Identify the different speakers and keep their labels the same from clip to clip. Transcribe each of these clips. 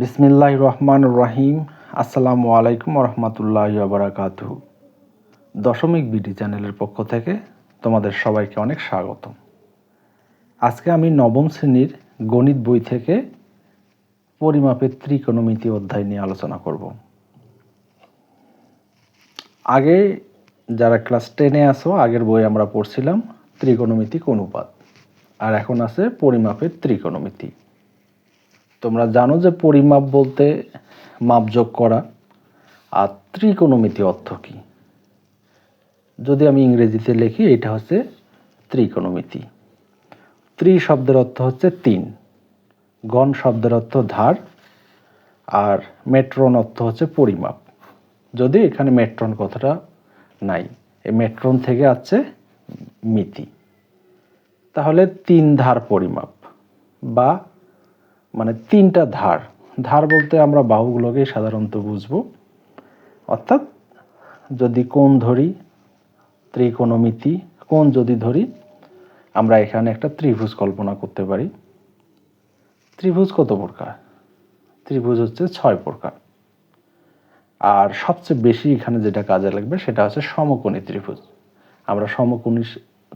Speaker 1: বিসমিল্লাহ রহমান রহিম। আসসালামু আলাইকুম রহমতুল্লাহ বারাকাতু দশমিক বিডি চ্যানেলের পক্ষ থেকে তোমাদের সবাইকে অনেক স্বাগতম। আজকে আমি নবম শ্রেণির গণিত বই থেকে পরিমাপের ত্রিকোণমিতি অধ্যায় নিয়ে আলোচনা করব। আগে যারা ক্লাস টেনে আসো আগের বই আমরা পড়ছিলাম ত্রিকোণমিতিক অনুপাত। আর এখন আছে পরিমাপের ত্রিকোণমিতি। তোমরা জানো যে পরিমাপ বলতে মাপযোগ করা আর ত্রিকোণমিতি অর্থ কী? যদি আমি ইংরেজিতে লিখি, এটা হচ্ছে ত্রিকোণমিতি। ত্রি শব্দের অর্থ হচ্ছে তিন গণ শব্দের অর্থ ধার, আর মেট্রন অর্থ হচ্ছে পরিমাপ। যদি এখানে মেট্রন কথাটা নাই, এই মেট্রন থেকে আছে মিতি। তাহলে তিন ধার পরিমাপ বা মানে তিনটা ধার। ধার বলতে আমরা বাহুগুলোকে সাধারণত বুঝব। অর্থাৎ যদি কোণ ধরি, ত্রিকোণমিতি, কোণ যদি ধরি, আমরা এখানে একটা ত্রিভুজ কল্পনা করতে পারি। ত্রিভুজ কত প্রকার? ত্রিভুজ হচ্ছে ছয় প্রকার। আর সবচেয়ে বেশি এখানে যেটা কাজে লাগবে সেটা হচ্ছে সমকোণী ত্রিভুজ। আমরা সমকোণী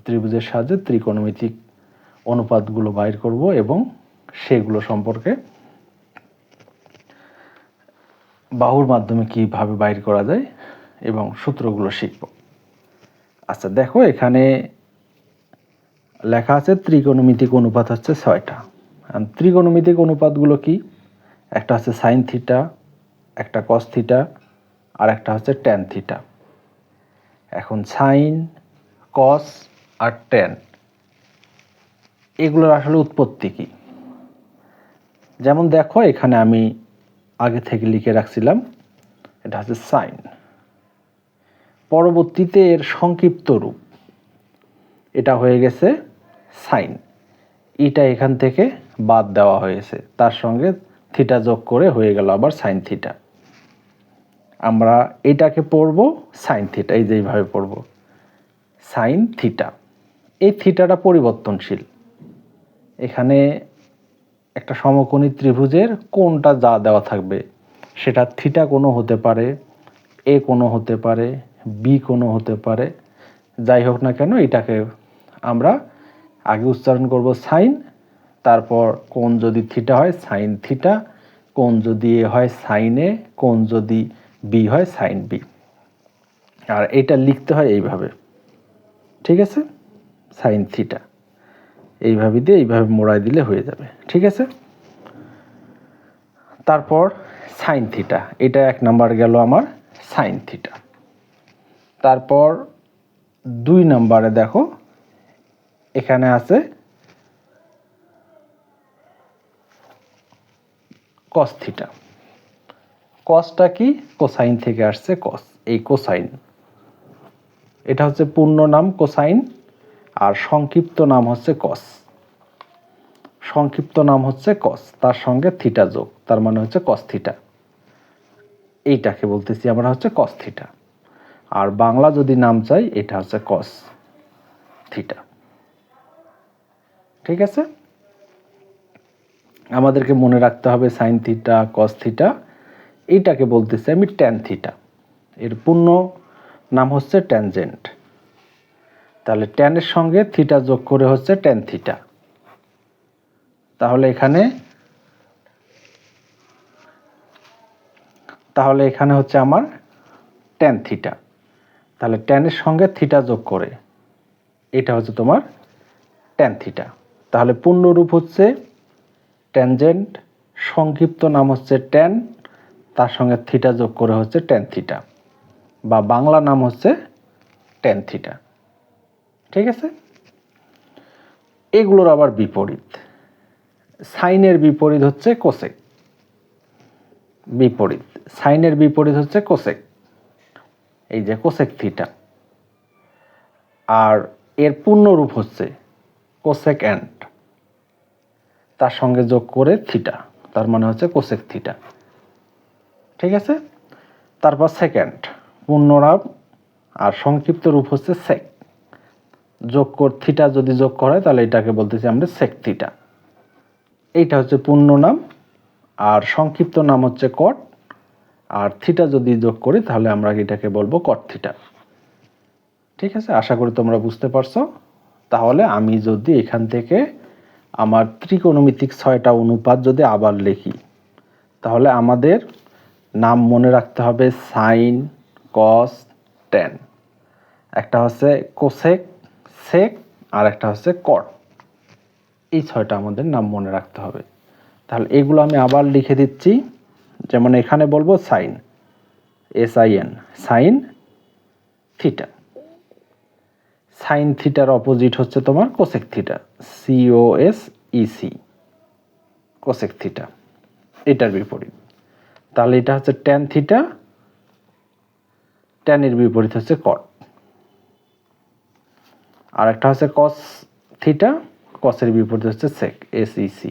Speaker 1: ত্রিভুজের সাহায্যে ত্রিকোণমিতিক অনুপাতগুলো বাইর করব এবং সেগুলো সম্পর্কে। বাহুর মাধ্যমে কীভাবে বাইর করা যায় এবং সূত্রগুলো শিখব। আচ্ছা দেখো এখানে লেখা আছে ত্রিকোণমিতিক অনুপাত হচ্ছে ছয়টা। ত্রিকোণমিতিক অনুপাতগুলো কি? একটা হচ্ছে সাইন থিটা, একটা কস থিটা, আর একটা হচ্ছে ট্যান থিটা। এখন সাইন, কস আর ট্যান, এগুলোর আসলে উৎপত্তি কী? যেমন দেখো, এখানে আমি আগে থেকে লিখে রাখছিলাম, এটা হচ্ছে সাইন। পরবর্তীতে এর সংক্ষিপ্ত রূপ। এটা হয়ে গেছে সাইন। এটা এখান থেকে বাদ দেওয়া হয়েছে। তার সঙ্গে থিটা যোগ করে হয়ে গেল আবার সাইন থিটা। আমরা এটাকে পড়ব সাইন থিটা, এই যেইভাবে পড়ব। Sine theta. এই থিটাটা পরিবর্তনশীল। এখানে একটা সমকোণী ত্রিভুজের কোনটা যা দেওয়া থাকবে, সেটা থিটা কোনো হতে পারে, এ কোনো হতে পারে, বি কোনো হতে পারে, যাই হোক না কেন এটাকে আমরা আগে উচ্চারণ করব সাইন, তারপর কোন যদি থিটা হয় সাইন থিটা কোন যদি এ হয় সাইন এ কোন যদি বি হয় সাইন বি। আর এটা লিখতে হয় এইভাবে, ঠিক আছে? Sine theta. এইভাবে দিয়ে এইভাবে মোড়াই দিলে হয়ে যাবে। ঠিক আছে? তারপর সাইন থিটা এটা এক নাম্বার গেল আমার সাইন থিটা তারপর দুই নাম্বারে দেখো, এখানে আছে কস থিটা কসটা কি? কোসাইন থেকে আসছে কস এই কোসাইন এটা হচ্ছে পূর্ণ নাম কোসাইন আর সংক্ষিপ্ত নাম হচ্ছে কস সংক্ষিপ্ত নাম হচ্ছে কস তার সঙ্গে থিটা যোগ, তার মানে হচ্ছে কস থিটা এইটাকে বলতেছি আমরা হচ্ছে কস থিটা আর বাংলা যদি নাম চাই, এটা হচ্ছে কস থিটা ঠিক আছে? আমাদেরকে মনে রাখতে হবে সাইন থিটা কস থিটা এইটাকে বলতেছি আমি ট্যান থিটা এর পূর্ণ নাম হচ্ছে ট্যানজেন্ট তাহলে ট্যানের সঙ্গে থিটা যোগ করে হচ্ছে ট্যান থিটা তাহলে এখানে তাহলে এখানে হচ্ছে আমার ট্যান থিটা তাহলে ট্যানের সঙ্গে থিটা যোগ করে, এটা হচ্ছে তোমার ট্যান থিটা তাহলে পূর্ণরূপ হচ্ছে ট্যানজেন্ট সংক্ষিপ্ত নাম হচ্ছে ট্যান তার সঙ্গে থিটা যোগ করে হচ্ছে ট্যান থিটা বা বাংলা নাম হচ্ছে ট্যান থিটা ঠিক আছে? এগুলোর আবার বিপরীত। সাইনের বিপরীত হচ্ছে কোসেক। বিপরীত। সাইনের বিপরীত হচ্ছে কোসেক। এই যে কোসেক থিটা। আর এর পূর্ণরূপ হচ্ছে কোসেক অ্যান্ড। তার সঙ্গে যোগ করে থিটা। তার মানে হচ্ছে কোসেক থিটা। ঠিক আছে? তারপর সেকেন্ড পূর্ণরাম আর সংক্ষিপ্ত রূপ হচ্ছে সেক। যোগ কর, থিটা যদি যোগ করা হয়, তাহলে এটাকে বলতেছি আমরা সেক থিটা। এইটা হচ্ছে পূর্ণ নাম, আর সংক্ষিপ্ত নাম হচ্ছে কট আর থিটা যদি যোগ করি, তাহলে আমরা এটাকে বলব কট থিটা। ঠিক আছে? আশা করি তোমরা বুঝতে পারছ। তাহলে আমি যদি এখান থেকে আমার ত্রিকোণমিতিক ছয়টা অনুপাত যদি আবার লিখি, তাহলে আমাদের নাম মনে রাখতে হবে সাইন কস টেন একটা হচ্ছে কোসেক সেক আর একটা হচ্ছে কট এই ছয়টা আমাদের নাম মনে রাখতে হবে। তাহলে এগুলো আমি আবার লিখে দিচ্ছি। যেমন এখানে বলব sine S I N sine theta sine থিটার অপোজিট হচ্ছে তোমার cosec theta C O S E C cosec theta এটার বিপরীত। তাহলে এটা হচ্ছে ট্যান থিটা ট্যানের বিপরীত হচ্ছে কট আর একটা হচ্ছে কস থিটা কসের বিপরীত হচ্ছে সেক এস ইসি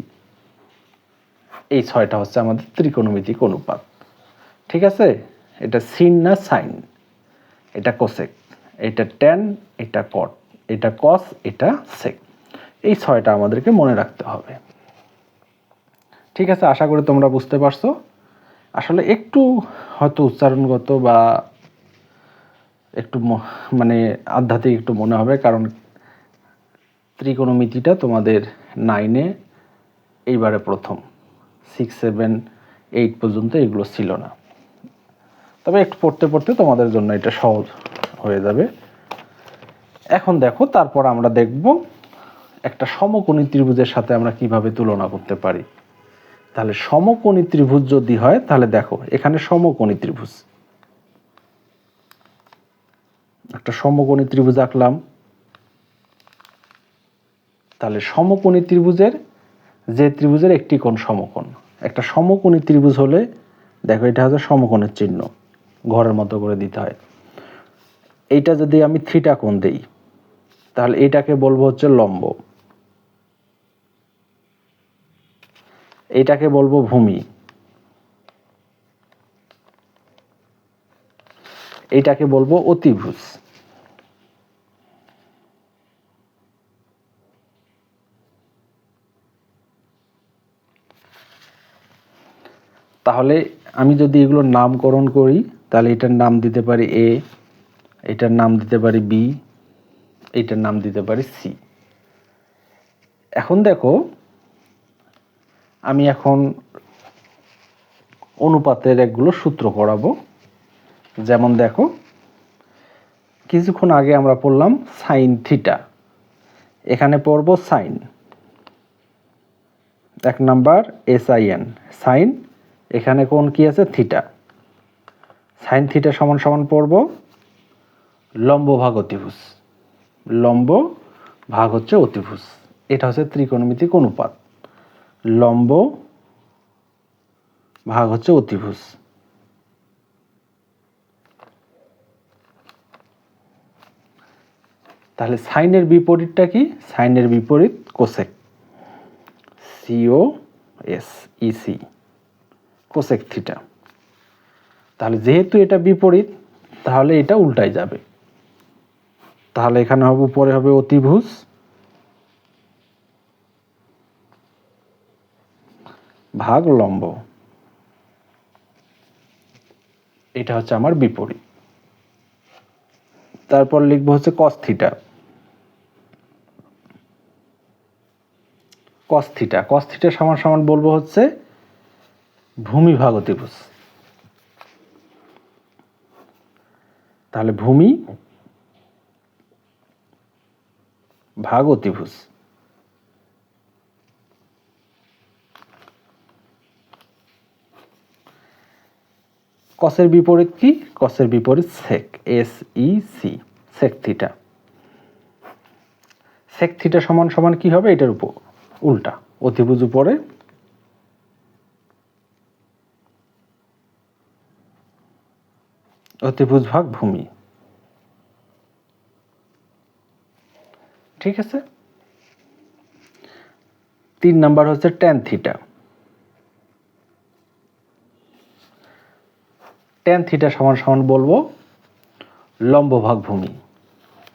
Speaker 1: এই ছয়টা হচ্ছে আমাদের ত্রিকোণমিতিক অনুপাত। ঠিক আছে? এটা সিন না সাইন এটা কোসেক এটা ট্যান এটা কট এটা কস এটা সেক এই ছয়টা আমাদেরকে মনে রাখতে হবে। ঠিক আছে? আশা করি তোমরা বুঝতে পারছ। আসলে একটু হয়তো উচ্চারণগত বা একটু মানে আধ্যাত্মিক একটু মনে হবে, কারণ ত্রিকোণমিতিটা তোমাদের নাইনে এইবারে প্রথম। সিক্স সেভেন এইট পর্যন্ত এগুলো ছিল না। তবে একটু পড়তে পড়তে তোমাদের জন্য এটা সহজ হয়ে যাবে। এখন দেখো, তারপর আমরা দেখব একটা সমকোণী ত্রিভুজের সাথে আমরা কীভাবে তুলনা করতে পারি। তাহলে সমকোণী ত্রিভুজ যদি হয়, তাহলে দেখো, এখানে সমকোণী ত্রিভুজ। একটা সমকোণী ত্রিভুজ আঁকলাম। তাহলে সমকোণী ত্রিভুজের যে ত্রিভুজের একটি কোণ সমকোণ, একটা সমকোণী ত্রিভুজ হলে দেখো এটা হচ্ছে সমকোণের চিহ্ন, ঘরের মতো করে দিতে হয়। এইটা যদি আমি থিটা কোণ দেই, তাহলে এটাকে বলব হচ্ছে লম্ব। এটাকে বলব ভূমি। এইটাকে বলব অতিভুজ। তাহলে আমি যদি এগুলোর নামকরণ করি, তাহলে এটার নাম দিতে পারি এ এটার নাম দিতে পারি বি এটার নাম দিতে পারি সি এখন দেখো, আমি এখন অনুপাতের একগুলো সূত্র পড়াবো। যেমন দেখো, কিছুক্ষণ আগে আমরা পড়লাম সাইন থিটা এখানে পড়ব সাইন এক number S I N sine এখানে কোন কি আছে? থিটা সাইন থিটা সমান সমান পড়ব লম্ব ভাগ অতিভুজ। লম্ব ভাগ হচ্ছে অতিভুজ। এটা হচ্ছে ত্রিকোণমিতিক অনুপাত। লম্ব ভাগ হচ্ছে অতিভুজ। তাহলে সাইনের বিপরীতটা কি? সাইনের বিপরীত cosec. C O S E C cosec theta. তাহলে যেহেতু এটা বিপরীত, তাহলে এটা উল্টাই যাবে। তাহলে এখানে হবে, উপরে হবে অতিভুজ। ভাগ লম্ব। এটা হচ্ছে আমার বিপরীত। তারপর লিখব হচ্ছে cos theta cos theta cos সমান সমান বলব হচ্ছে ভূমি ভাগ অতিভুজ। তাহলে ভূমি ভাগ অতিভুজ। কসের বিপরীত কি? কসের বিপরীত sec S E C sec theta sec theta সমান সমান কি হবে? এটার উপর, উল্টা, অতিভুজ উপরে। অতিভুজ ভাগ ভূমি। ঠিক আছে? তিন নাম্বার হচ্ছে ট্যান থিটা ট্যান থিটা সমান সমান বলব লম্ব ভাগ ভূমি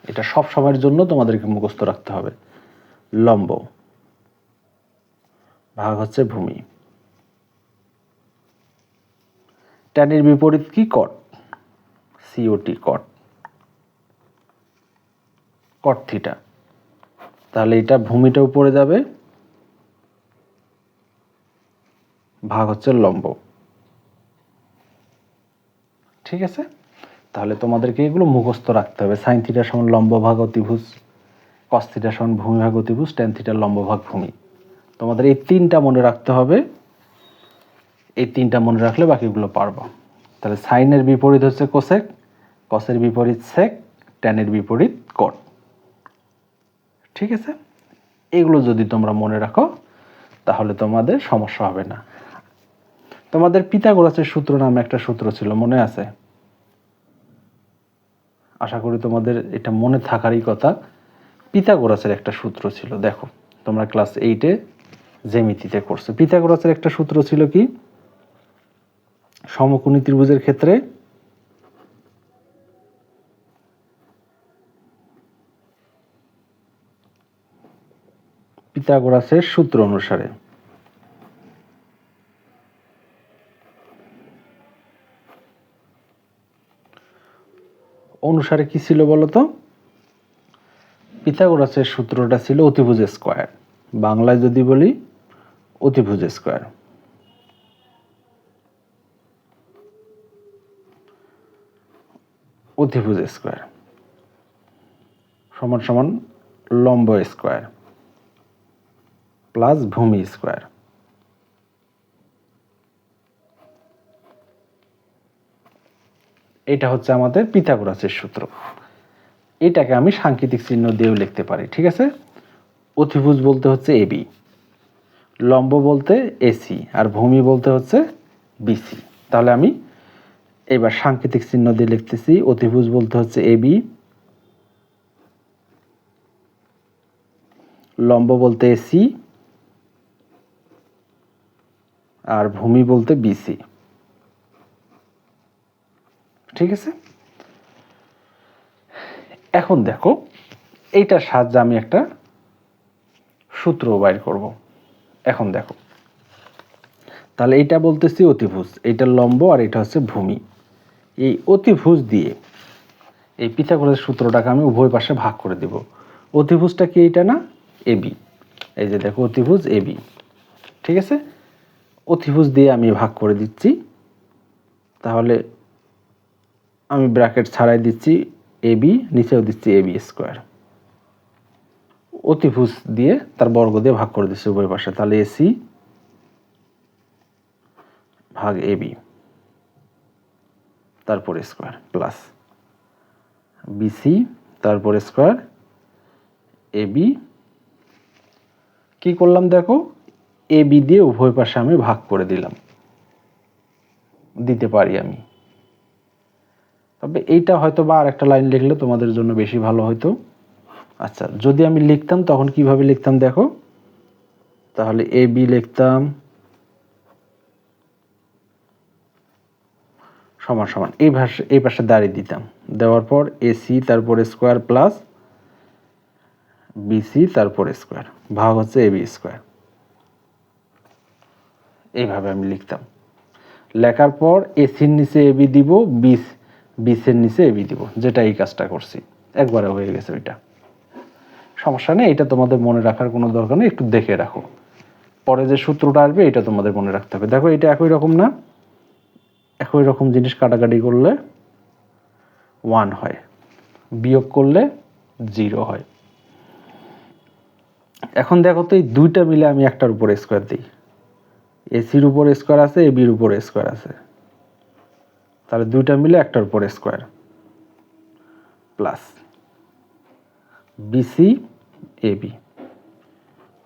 Speaker 1: এটা সব সময়ের জন্য তোমাদেরকে মুখস্থ রাখতে হবে। লম্ব। ভাগ হচ্ছে ভূমি। ট্যানের বিপরীত কি? কট সিওটি কট কট থিটা তাহলে এটা ভূমিটা উপরে যাবে। ভাগ হচ্ছে লম্ব। ঠিক আছে? তাহলে তোমাদেরকে এগুলো মুখস্থ রাখতে হবে। সাইন থিটার সমান লম্ব ভাগ অতিভুজ কস থিটার সমান ভূমি ভাগ অতিভুজ ট্যান থিটার লম্ব ভাগ ভূমি। তোমাদের এই তিনটা মনে রাখতে হবে। এই তিনটা মনে রাখলে বাকিগুলো পারব। তাহলে সাইনের বিপরীত হচ্ছে কোসেক কসের বিপরীত সেক ট্যানের বিপরীত কট ঠিক আছে? এগুলো যদি তোমরা মনে রাখো, তাহলে তোমাদের সমস্যা হবে না। তোমাদের পিতাগোরাসের সূত্র নামে একটা সূত্র ছিল, মনে আছে? আশা করি তোমাদের এটা মনে থাকারই কথা। পিতাগোরাসের একটা সূত্র ছিল, দেখো, তোমরা ক্লাস এইটে জেমিতিতে করছ। পিতাগোরাসের একটা সূত্র ছিল কি? সমকোণী ত্রিভুজের ক্ষেত্রে পিতাগোরাসের সূত্র অনুসারে। অনুসারে কি ছিল বলতো? পিথাগোরাসের সূত্রটা ছিল অতিভুজ স্কোয়ার। বাংলায় যদি বলি, অতিভুজ স্কোয়ার। অতিভুজ স্কোয়ার। সমান সমান লম্ব স্কোয়ার। প্লাস ভূমি স্কোয়ার। এটা হচ্ছে আমাদের পিথাগোরাসের সূত্র। এটাকে আমি সাংকেতিক চিহ্ন দিয়েও লিখতে পারি, ঠিক আছে? অতিভুজ বলতে হচ্ছে এবি লম্ব বলতে এসি আর ভূমি বলতে হচ্ছে বিসি তাহলে আমি এবার সাংকেতিক চিহ্ন দিয়ে লিখতেছি, অতিভুজ বলতে হচ্ছে এবি লম্ব বলতে এসি আর ভূমি বলতে বিসি ঠিক আছে? এখন দেখো, এইটার সাহায্যে আমি একটা সূত্র বাইর করব। এখন দেখো, তাহলে এটা বলতেছি অতিভুজ এটা লম্ব আর এটা হচ্ছে ভূমি। এই অতিভুজ দিয়ে এই পিথাগোরাসের সূত্রটাকে আমি উভয় পাশে ভাগ করে দেব। অতিভুজটা কি এইটা না? এবি এই যে দেখো, অতিভুজ এবি ঠিক আছে? অতিভুজ দিয়ে আমি ভাগ করে দিচ্ছি। তাহলে আমি ব্র্যাকেট ছাড়াই দিচ্ছি এবি নিচেও দিচ্ছি এবি স্কোয়ার অতিভুজ দিয়ে তার বর্গ দিয়ে ভাগ করে দিচ্ছি উভয় পাশে। তাহলে এসি ভাগ এবি তারপর স্কোয়ার প্লাস বিসি তারপর স্কোয়ার এবি কি করলাম দেখো? এবি দিয়ে উভয় পাশে আমি ভাগ করে দিলাম। দিতে পারি আমি। তবে এইটা হয়তো বা আর একটা লাইন লিখলে তোমাদের জন্য বেশি ভালো হতো আচ্ছা যদি আমি লিখতাম, তখন কীভাবে লিখতাম দেখো? তাহলে এ বি লিখতাম। সমান সমান। এই ভাষা এই পাশে দাঁড়িয়ে দিতাম। দেওয়ার পর এসি তারপর স্কোয়ার প্লাস বিসি তারপর স্কোয়ার ভাগ হচ্ছে এ বি স্কোয়ার এইভাবে আমি লিখতাম। লেখার পর এসির নিচে এবি দিব বিস বিসের নিচে এবি দিব, যেটা এই কাজটা করছি। একবারে হয়ে গেছে ওইটা। সমস্যা নেই, এটা তোমাদের মনে রাখার কোনো দরকার নেই, একটু দেখে রাখো। পরে যে সূত্রটা আসবে, এটা তোমাদের মনে রাখতে হবে। দেখো, এটা একই রকম না? একই রকম জিনিস কাটাকাটি করলে ওয়ান হয়। বিয়োগ করলে জিরো হয়। এখন দেখো তো এই দুইটা মিলে আমি একটার উপর স্কোয়ার দিই। এসির উপর স্কোয়ার আছে এবির উপর স্কোয়ার আছে। তাহলে দুইটা মিলে একটার উপর স্কোয়ার প্লাস বিসি এবি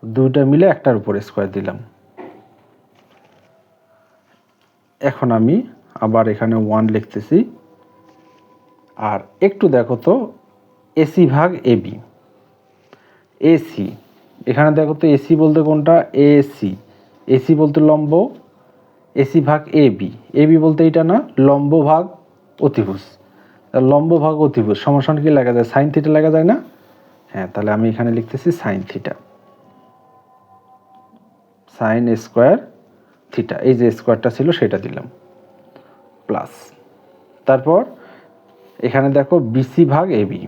Speaker 1: দুইটা মিলে একটার উপর স্কোয়ার দিলাম। এখন আমি আবার এখানে ওয়ান লিখতেছি। আর একটু দেখো তো, এসি ভাগ এবি এসি, এখানে দেখো তো এসি বলতে কোনটা? এসি। এসি বলতে লম্ব এসি ভাগ এ বি। এ বি বলতে এটা না, লম্ব ভাগ অতিভুজ। লম্ব ভাগ অতিভুজ, সমাসন কি লেখা যায়? সাইন থিটা লেখা যায় না? হ্যাঁ তাহলে আমি এখানে লিখতেছি sine theta sine square theta এই যে স্কোয়ারটা ছিল সেটা দিলাম। প্লাস তারপর এখানে দেখো বিসি ভাগ এবি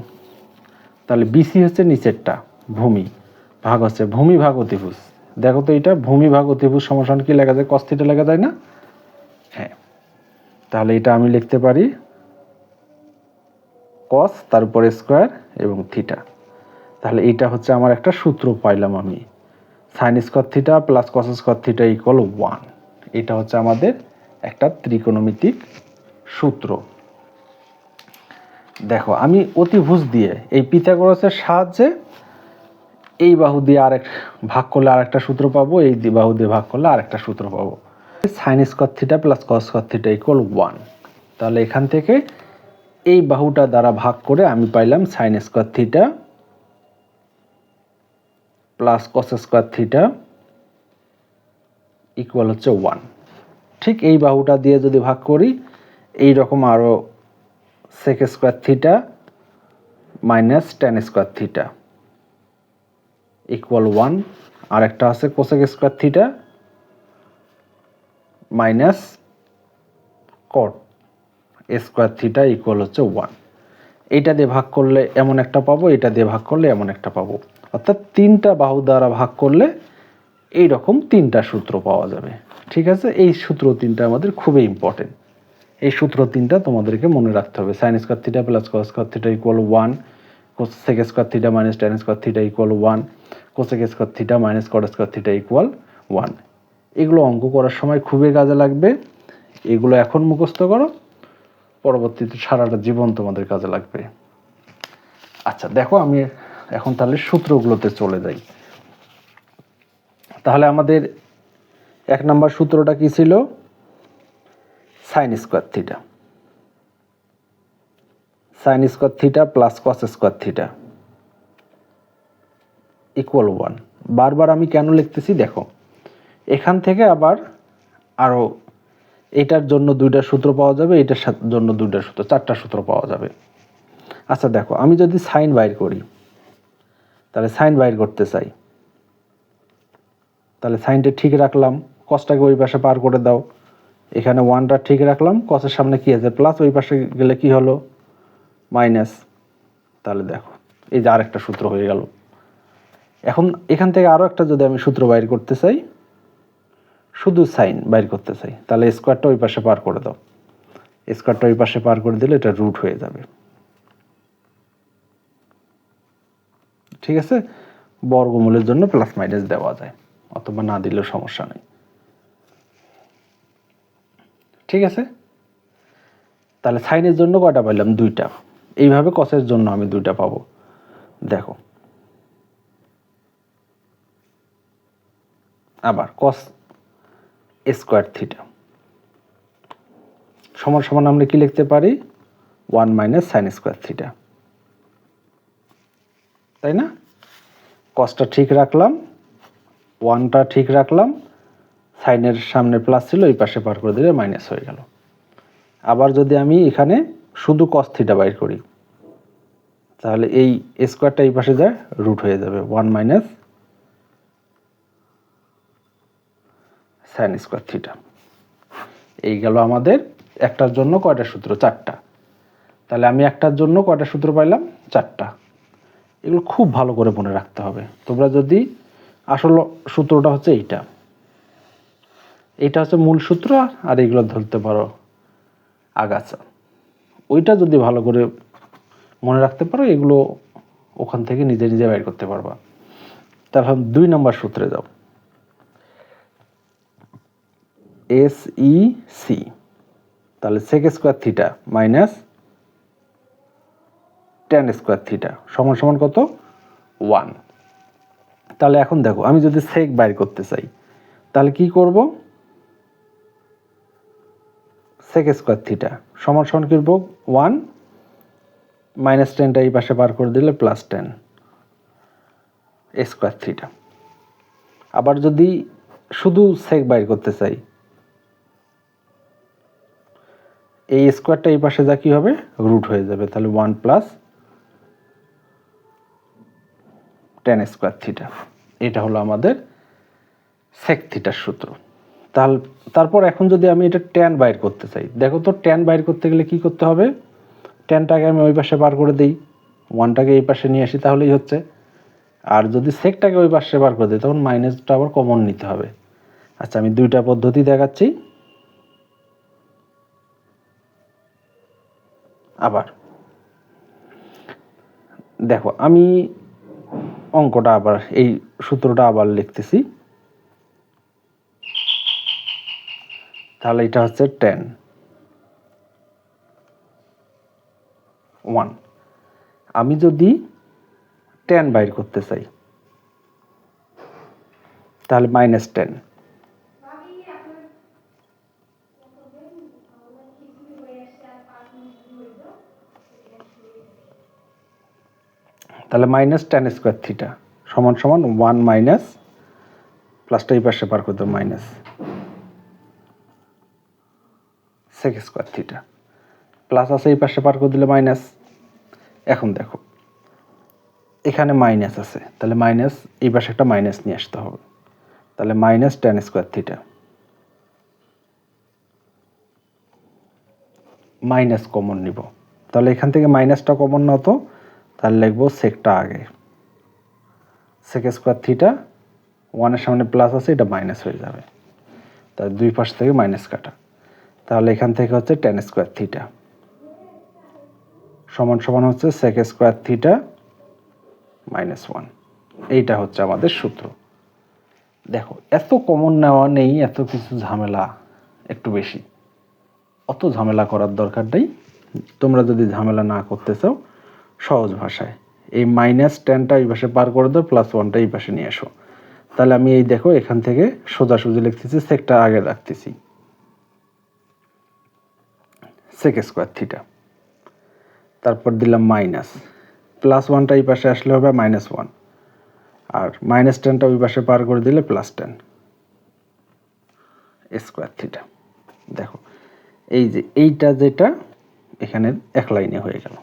Speaker 1: তাহলে বিসি হচ্ছে নিচেরটা, ভূমি। ভাগ হচ্ছে ভূমি ভাগ অতিভুজ। দেখো তো এটা, ভূমি ভাগ অতিভুজ সমাসান কি লেখা যায়? কস্থিটা লেখা যায় না? হ্যাঁ। তাহলে এটা আমি লিখতে পারি কস তার উপরে স্কোয়ার এবং থিটা তাহলে এটা হচ্ছে আমার একটা সূত্র পাইলাম আমি। Sine square theta plus cos square theta equal one এটা হচ্ছে আমাদের একটা ত্রিকোণমিতিক সূত্র। দেখো, আমি অতিভুজ দিয়ে এই পিথাগোরাসের সাহায্যে এই বাহু দিয়ে আরেক ভাগ করলে আরেকটা সূত্র পাবো, এই বাহু দিয়ে ভাগ করলে আরেকটা সূত্র পাবো। Sine square theta plus cos square theta equal one তাহলে এখান থেকে এই বাহুটা দ্বারা ভাগ করে আমি পাইলাম sine square theta plus cos square theta equal হচ্ছে ওয়ান ঠিক এই বাহুটা দিয়ে যদি ভাগ করি এই রকম আরও sec square theta minus tan square theta equal one আর একটা আছে cosec square theta minus cot square theta equal হচ্ছে ওয়ান এইটা দিয়ে ভাগ করলে এমন একটা পাবো এটা দিয়ে ভাগ করলে এমন একটা পাবো। অর্থাৎ তিনটা বাহু দ্বারা ভাগ করলে এই রকম তিনটা সূত্র পাওয়া যাবে। ঠিক আছে? এই সূত্র তিনটা আমাদের খুবই ইম্পর্টেন্ট এই সূত্র তিনটা তোমাদেরকে মনে রাখতে হবে। Sine square theta plus square theta equal one cosec square theta minus tan square theta equal one cosec square theta minus cot square theta equal one এগুলো অঙ্ক করার সময় খুবই কাজে লাগবে। এগুলো এখন মুখস্থ করো। পরবর্তীতে সারাটা জীবন তোমাদের কাজে লাগবে। আচ্ছা দেখো আমি এখন তাহলে সূত্রগুলোতে চলে যাই। তাহলে আমাদের এক নম্বর সূত্রটা কি ছিল? Sine square theta sine square theta plus cos square theta equal one বারবার আমি কেন লিখতেছি, দেখো, এখান থেকে আবার আরও এটার জন্য দুইটা সূত্র পাওয়া যাবে, এটার জন্য দুইটা সূত্র, চারটা সূত্র পাওয়া যাবে। আচ্ছা দেখো, আমি যদি সাইন বাইর করি, তাহলে সাইন বাইর করতে চাই। তাহলে সাইনটা ঠিক রাখলাম কসটাকে ওই পাশে পার করে দাও। এখানে ওয়ানটা ঠিক রাখলাম কসের সামনে কী আছে? প্লাস ওই পাশে গেলে কি হলো? মাইনাস, তাহলে দেখো, এই যে আরেকটা সূত্র হয়ে গেল। এখন এখান থেকে আরও একটা যদি আমি সূত্র বাইর করতে চাই, শুধু সাইন বাইর করতে চাই, তাহলে স্কোয়ারটা ওই পাশে পার করে দাও। স্কোয়ারটা ওই পাশে পার করে দিলে এটা রুট হয়ে যাবে। ঠিক আছে? বর্গমূলের জন্য প্লাস মাইনাস দেওয়া যায়, অথবা না দিলেও সমস্যা নেই। ঠিক আছে? তাহলে সাইনের জন্য কয়টা পাইলাম? দুইটা। এইভাবে কসের জন্য আমি দুইটা পাবো। দেখো। আবার কস স্কোয়ার থিটা সমান সমান আমরা কি লিখতে পারি? One minus sine square theta তাই না? কসটা ঠিক রাখলাম। ওয়ানটা ঠিক রাখলাম। সাইনের সামনে প্লাস ছিল, এই পাশে পার করে দিলে মাইনাস হয়ে গেল। আবার যদি আমি এখানে শুধু কস থিটা বাইর করি। তাহলে এই স্কোয়ারটা এই পাশে যায় রুট হয়ে যাবে one minus sine square theta এই গেল আমাদের একটার জন্য কয়টা সূত্র? চারটা। তাহলে আমি একটার জন্য কয়টা সূত্র পাইলাম? চারটা। এগুলো খুব ভালো করে মনে রাখতে হবে। তোমরা যদি আসল সূত্রটা হচ্ছে এইটা। এইটা হচ্ছে মূল সূত্র, আর এগুলো ধরতে পারো আগাছা। ওইটা যদি ভালো করে মনে রাখতে পারো, এগুলো ওখান থেকে নিজে নিজে বাইর করতে পারবা। তাহলে দুই নম্বর সূত্রে যাও। এস ই সি তাহলে sec square theta minus tan square theta সমান সমান কত? ওয়ান তাহলে এখন দেখো, আমি যদি সেক বাইর করতে চাই, তাহলে কি করব? সেক স্কোয়ার থিটা সমান সমান করব ওয়ান মাইনাস টেনটা এই পাশে বার করে দিলে প্লাস টেন স্কোয়ার থিটা আবার যদি শুধু সেক বাইর করতে চাই, এই স্কোয়ারটা এই পাশে যা কি হবে? রুট হয়ে যাবে। তাহলে one plus tan square theta এটা হলো আমাদের সেক থিটার সূত্র। তারপর এখন যদি আমি এটা ট্যান বাইর করতে চাই, দেখো তো ট্যান বাইর করতে গেলে কি করতে হবে? ট্যানটাকে আমি ওই পাশে বার করে দিই ওয়ানটাকে এই পাশে নিয়ে আসি, তাহলেই হচ্ছে। আর যদি সেকটাকে ওই পাশে বার করে দিই, তখন মাইনাসটা আবার কমন নিতে হবে। আচ্ছা আমি দুইটা পদ্ধতি দেখাচ্ছি। আবার। দেখো, আমি অঙ্কটা আবার, এই সূত্রটা আবার লিখতেছি। তাহলে এটা হচ্ছে টেন ওয়ান আমি যদি টেন বাইর করতে চাই, তাহলে মাইনাস টেন তাহলে মাইনাস টেন স্কোয়ার থিটা সমান সমান ওয়ান মাইনাস প্লাসটা এই পাশে পার করতে minus sec square theta plus আছে এই পাশে পার করে দিলে মাইনাস এখন দেখো, এখানে মাইনাস আছে, তাহলে মাইনাস এই পাশে একটা মাইনাস নিয়ে আসতে হবে। তাহলে minus tan square theta minus common নিব। তাহলে এখান থেকে মাইনাসটা কমন না হতো তাহলে লিখব সেকটা আগে। সেক স্কোয়ার থিটা ওয়ানের সামনে প্লাস আছে, এটা মাইনাস হয়ে যাবে। তাহলে দুই পাশ থেকে মাইনাস কাটা। তাহলে এখান থেকে হচ্ছে টেন স্কোয়ার থিটা সমান সমান হচ্ছে sec square theta minus one এইটা হচ্ছে আমাদের সূত্র। দেখো, এত কমন নেওয়া নেই, এত কিছু ঝামেলা একটু বেশি। অত ঝামেলা করার দরকার নেই। তোমরা যদি ঝামেলা না করতে চাও, সহজ ভাষায়। এই মাইনাস টেনটা এই পাশে পার করে দাও প্লাস ওয়ানটা এই পাশে নিয়ে আসো তাহলে আমি এই দেখো, এখান থেকে সোজাসুজি লিখতেছি সেকটা আগে রাখতেছি। সেক স্কোয়ার থিটা তারপর দিলাম মাইনাস প্লাস ওয়ানটা এই পাশে আসলে হবে মাইনাস ওয়ান আর মাইনাস টেনটা ওই পাশে পার করে দিলে প্লাস টেন স্কোয়ার থিটা দেখো, এই যে এইটা যেটা, এখানে এক লাইনে হয়ে গেল।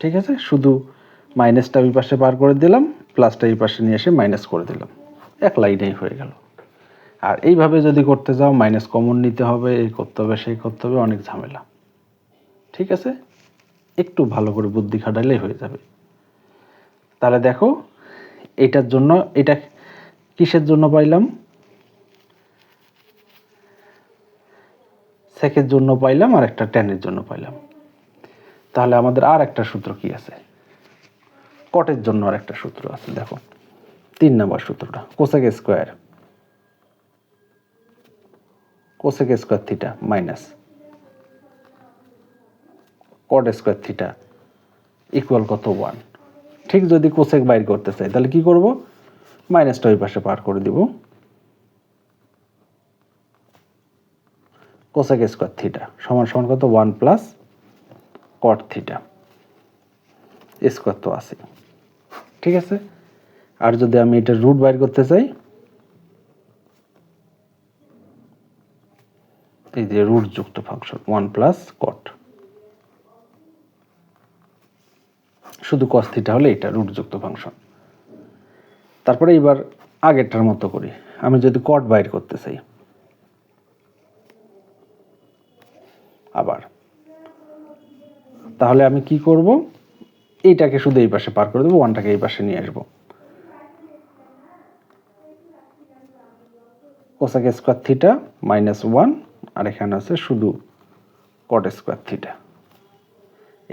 Speaker 1: ঠিক আছে? শুধু মাইনাসটা ওই পাশে পার করে দিলাম প্লাসটা এই পাশে নিয়ে এসে মাইনাস করে দিলাম। এক লাইনেই হয়ে গেল। আর এইভাবে যদি করতে যাও মাইনাস কমন নিতে হবে, এই করতে হবে, সেই করতে হবে, অনেক ঝামেলা। ঠিক আছে? একটু ভালো করে বুদ্ধি খাটাইলেই হয়ে যাবে। তাহলে দেখো, এটার জন্য, এটা কিসের জন্য পাইলাম? সেকের জন্য পাইলাম আর একটা টেনের জন্য পাইলাম। তাহলে আমাদের আর একটা সূত্র কি আছে? কটের জন্য আর একটা সূত্র আছে, দেখো। তিন নম্বর সূত্রটা cosec square cosec square theta minus cot square theta equal কত ওয়ান ঠিক যদি কোসেক বাইর করতে চাই, তাহলে কি করব? মাইনাসটা ওই পাশে পার করে দিব। কোসেক স্কোয়ার থিটা সমান সমান কত? One plus cot theta square তো আছে ঠিক আছে? আর যদি আমি এটা রুট বাইর করতে চাই এই যে রুট যুক্ত ফাংশন ওয়ান প্লাস কট শুধু কস থিটা হলে এটা রুট যুক্ত ফাংশন তারপরে এবার আগেরটার মতো করি। আমি যদি কট বাইর করতে চাই, আবার। তাহলে আমি কি করব? এইটাকে শুধু এই পাশে পার করে দেবো ওয়ানটাকে এই পাশে নিয়ে আসব। Cosec square theta minus one আর এখানে আছে শুধু কট স্কোয়ার থিটা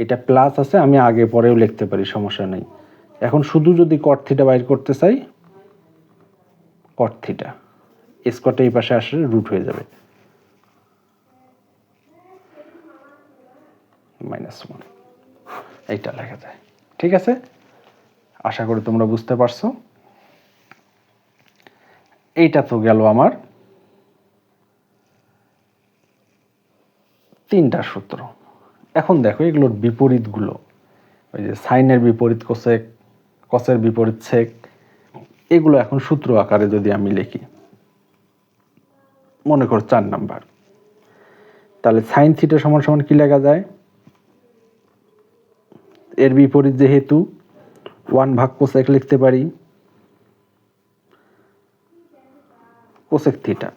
Speaker 1: এটা প্লাস আছে, আমি আগে পরেও লিখতে পারি, সমস্যা নেই। এখন শুধু যদি কট থিটা বাইর করতে চাই কট থিটা স্কটে এই পাশে আসলে রুট হয়ে যাবে। মাইনাস ওয়ান এইটা লেখা যায়। ঠিক আছে? আশা করি তোমরা বুঝতে পারছ। এইটা তো গেল আমার তিনটা সূত্র। এখন দেখো এগুলোর বিপরীতগুলো। ওই যে সাইনের বিপরীত কোসেক, কসের বিপরীত সেক, এগুলো এখন সূত্র আকারে যদি আমি লিখি, মনে করো চার নাম্বার। তাহলে সাইন থিটা সমান সমান কী লেখা যায়? এর বিপরীত যেহেতু, ওয়ান ভাগ কোসেক লিখতে পারি। Cosec theta.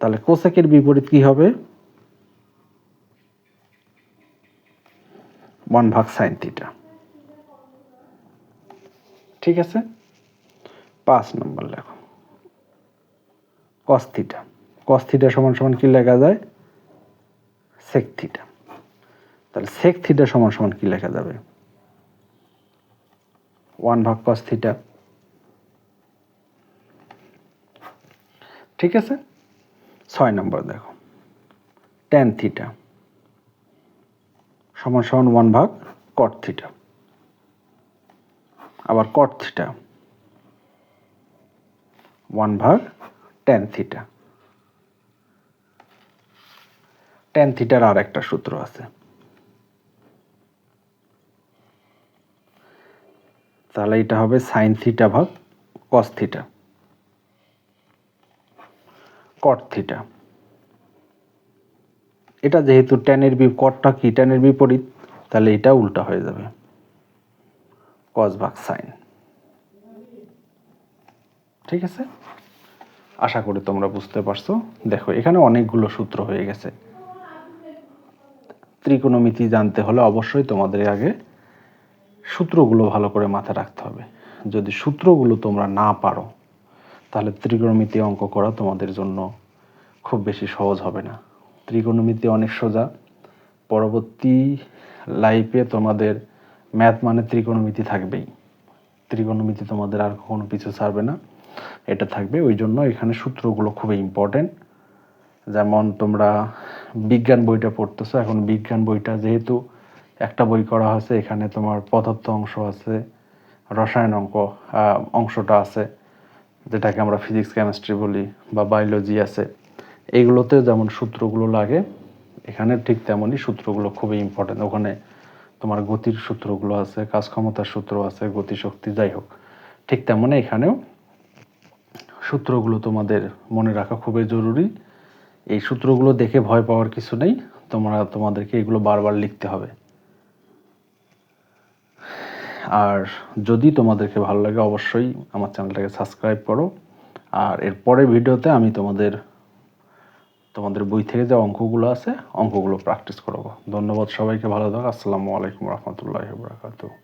Speaker 1: তাহলে কোসেকের বিপরীত কি হবে? ওয়ান ভাগ সাইন থিটা। ঠিক আছে? পাঁচ নম্বর লেখো। Cos theta. কস থিটা সমান সমান কি লেখা যায়? Sec theta. তাহলে সেক থিটা সমান সমান কি লেখা যাবে? ওয়ান ভাগ কস থিটা। ঠিক আছে? ছয় নম্বর দেখো। Tan theta. সমান সমান ওয়ান ভাগ কট থিটা আবার কট থিটা ওয়ান ভাগ টেন থিটা টেন থিটার আর একটা সূত্র আছে। তাহলে এটা হবে সাইন থিটা ভাগ কস থিটা কট থিটা এটা যেহেতু টেনের বি কটটা কি? টেনের বিপরীত, তাহলে এটা উল্টা হয়ে যাবে। কস ভাগ সাইন ঠিক আছে? আশা করি তোমরা বুঝতে পারছ। দেখো, এখানে অনেকগুলো সূত্র হয়ে গেছে। ত্রিকোণমিতি জানতে হলে অবশ্যই তোমাদের আগে সূত্রগুলো ভালো করে মাথায় রাখতে হবে। যদি সূত্রগুলো তোমরা না পারো, তাহলে ত্রিকোণমিতি অঙ্ক করা তোমাদের জন্য খুব বেশি সহজ হবে না। ত্রিকোণমিতি অনেক সোজা। পরবর্তী লাইফে তোমাদের ম্যাথ মানে ত্রিকোণমিতি থাকবেই। ত্রিকোণমিতি তোমাদের আর কখনো পিছু ছাড়বে না। এটা থাকবে। ওই জন্য এখানে সূত্রগুলো খুবই ইম্পর্টেন্ট যেমন তোমরা বিজ্ঞান বইটা পড়তেছো, এখন বিজ্ঞান বইটা যেহেতু একটা বই করা হয়েছে, এখানে তোমার পদার্থ অংশ আছে, রসায়ন অঙ্ক অংশটা আছে, যেটাকে আমরা ফিজিক্স কেমিস্ট্রি বলি, বা বায়োলজি আছে। এইগুলোতে যেমন সূত্রগুলো লাগে, এখানে ঠিক তেমনই সূত্রগুলো খুবই ইম্পর্টেন্ট ওখানে তোমার গতির সূত্রগুলো আছে, কাজ ক্ষমতার সূত্র আছে, গতিশক্তি, যাই হোক। ঠিক তেমনই এখানেও সূত্রগুলো তোমাদের মনে রাখা খুবই জরুরি। এই সূত্রগুলো দেখে ভয় পাওয়ার কিছু নেই, তোমরা তোমাদেরকে এগুলো বারবার লিখতে হবে। আর যদি তোমাদেরকে ভালো লাগে, অবশ্যই আমার চ্যানেলটাকে সাবস্ক্রাইব করো। আর এর পরের ভিডিওতে আমি তোমাদের তোমাদের বই থেকে যে অঙ্কগুলো আছে, অঙ্কগুলো প্র্যাকটিস করব। ধন্যবাদ সবাইকে, ভালো থাকো। আসসালামু আলাইকুম রহমতুল্লাহ বরাকাতুহ।